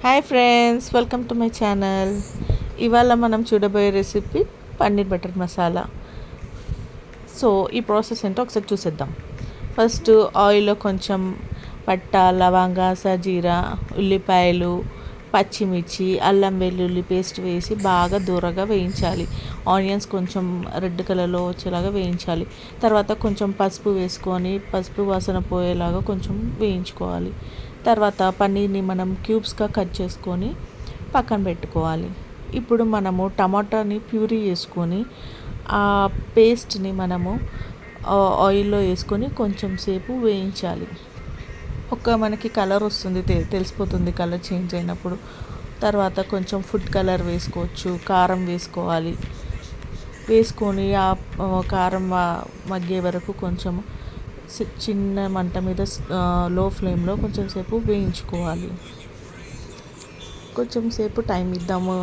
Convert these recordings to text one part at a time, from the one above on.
Hi friends welcome to my channel. ఇవాళ మనం చూడబోయే recipe paneer butter masala. So ఈ ప్రాసెస్ ఏంటో ఒకసారి చూసేద్దాం. ఫస్ట్ ఆయిల్లో కొంచెం పట్ట లవంగా సజీరా ఉల్లిపాయలు పచ్చిమిర్చి అల్లం వెల్లుల్లి పేస్ట్ వేసి బాగా దూరగా వేయించాలి. ఆనియన్స్ కొంచెం రెడ్ కలర్లో వచ్చేలాగా వేయించాలి. తర్వాత కొంచెం పసుపు వేసుకొని పసుపు వాసన పోయేలాగా కొంచెం వేయించుకోవాలి. తర్వాత పన్నీర్ని మనం క్యూబ్స్గా కట్ చేసుకొని పక్కన పెట్టుకోవాలి. ఇప్పుడు మనము టమాటాని ప్యూరీ చేసుకొని ఆ పేస్ట్ని మనము ఆయిల్లో వేసుకొని కొంచెం సేపు వేయించాలి. ఒక మనకి కలర్ వస్తుంది తెలిసిపోతుంది కలర్ చేంజ్ అయినప్పుడు. తర్వాత కొంచెం ఫుడ్ కలర్ వేసుకోవచ్చు కారం వేసుకోవాలి. వేసుకొని ఆ కారం మగ్గే వరకు కొంచెం చిన్న మంట మీద లో ఫ్లేమ్లో కొంచెం సేపు వేయించుకోవాలి. కొంచెం సేపు టైం ఇద్దాము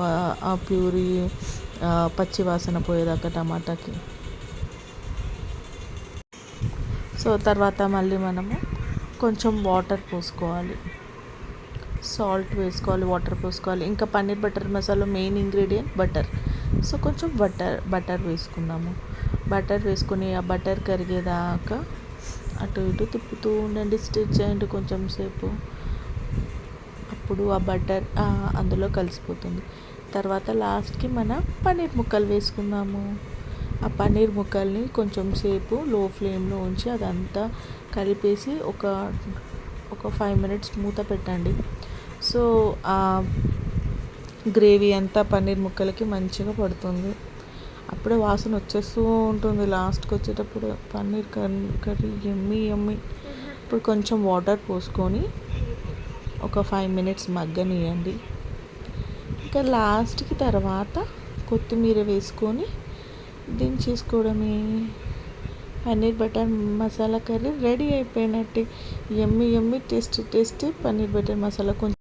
ఆ ప్యూరీ పచ్చి వాసన పోయేదాకా టమాటాకి. సో తర్వాత మళ్ళీ మనము కొంచెం వాటర్ పోసుకోవాలి. సాల్ట్ వేసుకోవాలి వాటర్ పోసుకోవాలి. ఇంకా paneer butter masala main ingredient butter. So కొంచెం బటర్ బటర్ వేసుకున్నాము బటర్ వేసుకుని ఆ బటర్ కరిగేదాకా అటు ఇటు తిప్పుతూ ఉండండి స్టిచ్ చేయండి కొంచెం సేపు. అప్పుడు ఆ బటర్ అందులో కలిసిపోతుంది. తర్వాత లాస్ట్కి మన పన్నీర్ ముక్కలు వేసుకుందాము. ఆ పన్నీర్ ముక్కల్ని కొంచెం సేపు లో ఫ్లేమ్లో ఉంచి అదంతా కలిపేసి ఒక ఒక ఫైవ్ మినిట్స్ మూత పెట్టండి. సో ఆ గ్రేవీ అంతా పన్నీర్ ముక్కలకి మంచిగా పడుతుంది. అప్పుడే వాసన వచ్చేస్తూ ఉంటుంది లాస్ట్కి వచ్చేటప్పుడు. పన్నీర్ కర్రీ ఎమ్మి ఎమ్మి ఇప్పుడు కొంచెం వాటర్ పోసుకొని ఒక ఫైవ్ మినిట్స్ మగ్గనియండి ఇంకా లాస్ట్కి తర్వాత కొత్తిమీర వేసుకొని దించేసుకోవడమే paneer butter masala curry ready అయిపోయినట్టే. Yummy yummy taste taste. Paneer butter masala కొంచెం